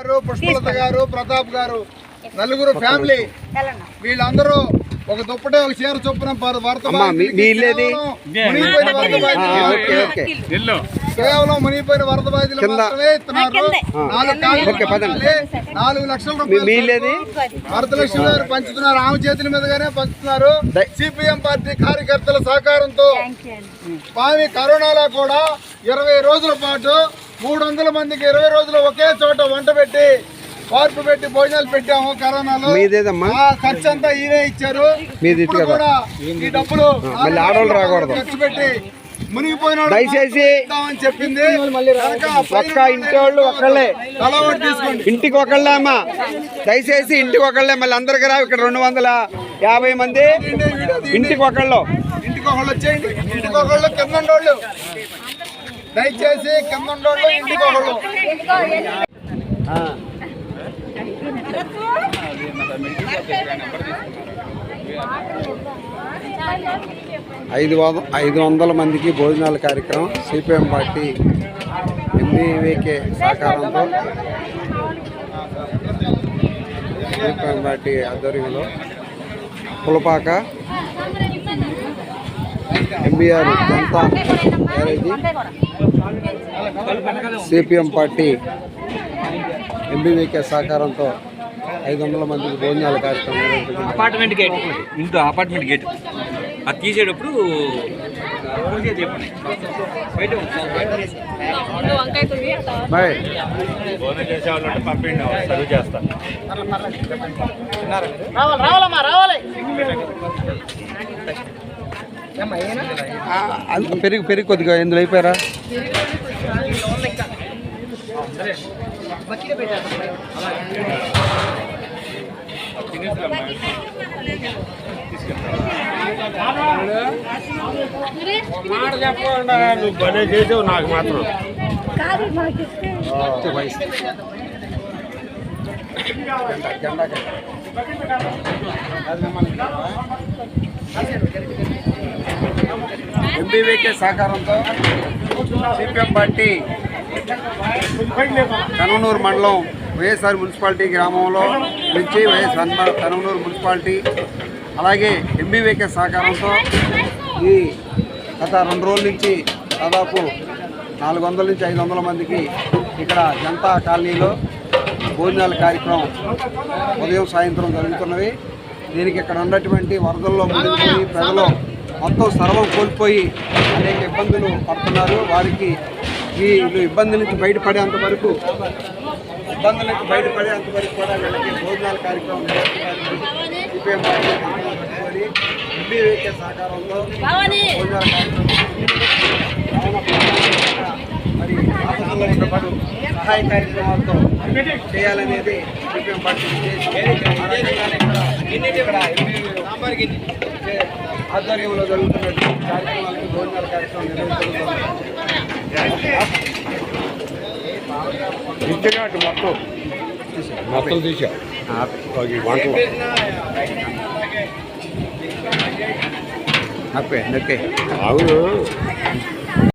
గారు పుష్పలత గారు ప్రతాప్ గారు నలుగురు ఫ్యామిలీ. వీళ్ళందరూ ఒక దుప్పటే ఒక చీర చొప్పున? కేవలం మునిగిపోయిన వరద బాధితులు. మాత్రమే ఇస్తున్నారు. నాలుగు లక్షల రూపాయలు మీ ఇల్లేది వరద లక్ష్మి గారు పంచుతున్నారు. ఆమె చేతుల మీదుగానే పంచుతున్నారు. సిపిఎం పార్టీ కార్యకర్తల సహకారంతో స్వామి కరోనాలో కూడా ఇరవై రోజుల పాటు మూడు వందల మందికి ఇరవై రోజులు ఒకే చోట వంట పెట్టి వార్పు పెట్టి భోజనాలు పెట్టాము కరోనాలో. మీదేదమ్మా? ఆ ఖర్చు అంతా ఈయనే ఇచ్చారు. కూడా ఈ డబ్బులు మళ్ళీ ఆడవాళ్ళు రాకూడదు. ఖర్చు పెట్టి మునిగిపోయిన దయచేసి అని చెప్పింది. ఒక్క ఇంటి వాళ్ళు ఒక్కళ్ళే. ఇంటికి ఒకళ్ళే అమ్మా. దయచేసి ఇంటికి ఒకళ్ళే మళ్ళీ అందరికి రావు ఇక్కడ రెండు వందల యాభై మంది. ఇంటికి ఒకళ్ళు ఇంటికి ఒకళ్ళు వచ్చేయండి. ఇంటికి ఒకళ్ళు కింద ఉండోళ్ళు దయచేసి కింద ఐదు వంద ఐదు వందల మందికి భోజనాల కార్యక్రమం సిపిఎం పార్టీ ఎంబీవీకే సహకారంతో సిపిఎం పార్టీ ఆధ్వర్యంలో Pulapaka MBR Janata garage CPM party MBVK సహకారంతో ఐదు వందల మందికి భోజనాల కార్యక్రమం అపార్ట్మెంట్ గేట్ ఇంట్లో అపార్ట్మెంట్ గేట్ అది తీసేటప్పుడు పంపిండి సర్వ్ చేస్తా. ఆ, అది పెరుగు పెరుగు కొద్దిగా ఎందులో అయిపోయారా? మాట చెప్పకుండా నువ్వు భలే చేసావు నాకు మాత్రం జెండా ఎంపీవీకే సహకారంతో సిపిఎం పార్టీ కనవనూరు మండలం వైఎస్ఆర్ మున్సిపాలిటీ గ్రామంలో నుంచి వైఎస్ కనుమనూరు కనవనూరు మున్సిపాలిటీ అలాగే ఎంబీవీకే సహకారంతో ఈ గత రెండు రోజుల నుంచి దాదాపు నాలుగు వందల నుంచి ఐదు వందల మందికి ఇక్కడ జనతా కాలనీలో భోజనాల కార్యక్రమం ఉదయం సాయంత్రం జరుగుతున్నవి దీనికి ఇక్కడ ఉన్నటువంటి వరదల్లో మునిగిపోయి ప్రజలు మొత్తం సర్వం కోల్పోయి అనేక ఇబ్బందులు పడుతున్నారు. వారికి ఈ ఇబ్బంది నుంచి బయటపడేంత వరకు ఇబ్బందుల నుంచి బయటపడేంత వరకు కూడా వీళ్ళకి భోజనాల కార్యక్రమం నిర్వహించడానికి ఎంబీవీకే భోజనాల కార్యక్రమం మరి ఆపదల్లో ఉన్నప్పుడు సహాయ కార్యక్రమాలతో చేయాలనేది సిపిఎం పార్టీ ఉద్దేశం. ఆ రకంగానే ఇక్కడ ఇక్కడ ఎంపీ ఆధ్వర్యంలో జరుగుతున్నటువంటి కార్యక్రమాలకు భోజనాల కార్యక్రమం నిర్వహించడం ఇంటినాటి మొత్తం మొత్తం తీసా వంటలు ఆపే నొక్కే అవును